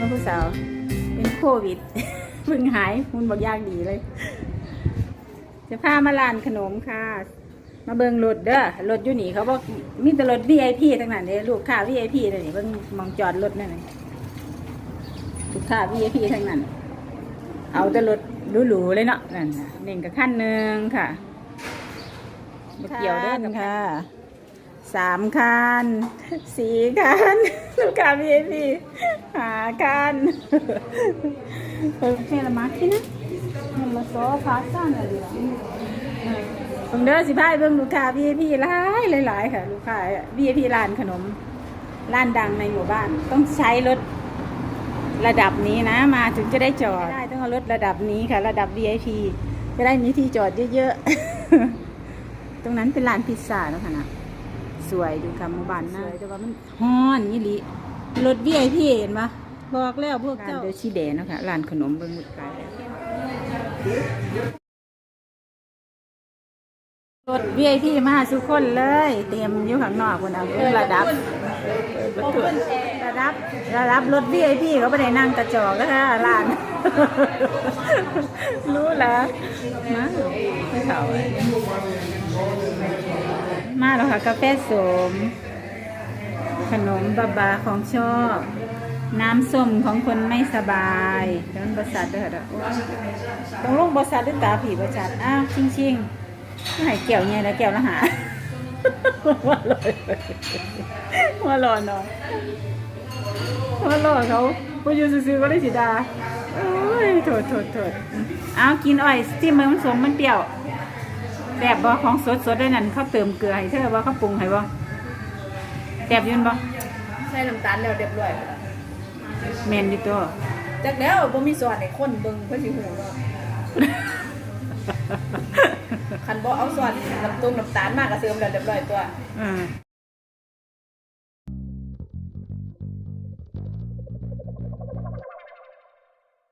ว่าผู้สาว เป็นโควิดเพิ่งหายมุนบอกยากดีเลย จะพามาร้านขนมค่ะ มาเบิงรถเด้อรถอยู่นี่เขาบอกมีแต่รถ VIP ทั้งนั้นเลยลูกค้า VIP เลยนี่เบิ่งมองจอดรถนั่นน่ะลูกค้า VIP ทั้งนั้น เอาแต่รถหรูๆเลยเนาะนั่นน่ะเน่งกับขั้นหนึ่งค่ะบ่เกี่ยวเด้อกับค่ะ สามคันสี่คันลูกค้า VIP หาคันเออแค่ละมาที่นะมันมาซอพาซ่านอะไรล่ะเบิ่งเด้อสิพายเบิ่งลูกค้า VIP หลายหลายๆค่ะ ลูกค้า VIP ร้านขนมร้านดังในหมู่บ้าน ต้องใช้รถระดับนี้นะ มาถึงจะได้จอดได้ต้องเอารถระดับนี้ค่ะ ระดับ VIP จะได้มีที่จอดเยอะๆ ตรงนั้นเป็นร้านพิซซ่าแล้วค่ะนะ สวยดูค่ะหมู่บ้านน่าแต่ว่ามันฮ้อนนี่ลิรถ VIP เห็นปะบอกแล้วพวกเจ้า เดชิเดนเนาะค่ะร้านขนมเบิ่งหมุดไก่รถ VIP มาสุกคนเลย เต็มอยู่ข้างนอกคนเอาคือระดับระดับระดับรถ VIP เขาไม่ได้นั่งกระจอกนะคะร้าน รู้แล้วมาไม่เขา มาแล้วค่ะ กาแฟสม ขนมบาบาของชอบ น้ำส้มของคนไม่สบายเดี๋ยวมันบริษัทด้อเด้อต้องลงบริษัทด้วยตาผีบริษัทอ้าวชิงชิงๆไม่ให้แก้วเนี่ยนะแก้วละหาว่าลอยว่าลอยเนาะว่าหลอกเขาพออยู่ซื้อๆก็ได้สิดาโอ้ยโถดโถดโถดเอากินอ้อยที่มันสมมันเปรี้ยว แบบบ่ของสดสดๆด้วยนั่นเขาเติมเกลือให้เธอว่าเขาปรุงให้บ่แบบยืนบ่ใส่น้ำตาลแล้วเรียบร้อยแมนอยู่ตัวจากแล้วบ่มีส่วนให้คนเบิ่งเพิ่นสิหูเนาะคันบ่เอาส่วนน้ำตุ้มน้ำตาลมากก็เสริมแล้วเรียบร้อยตัว อ่า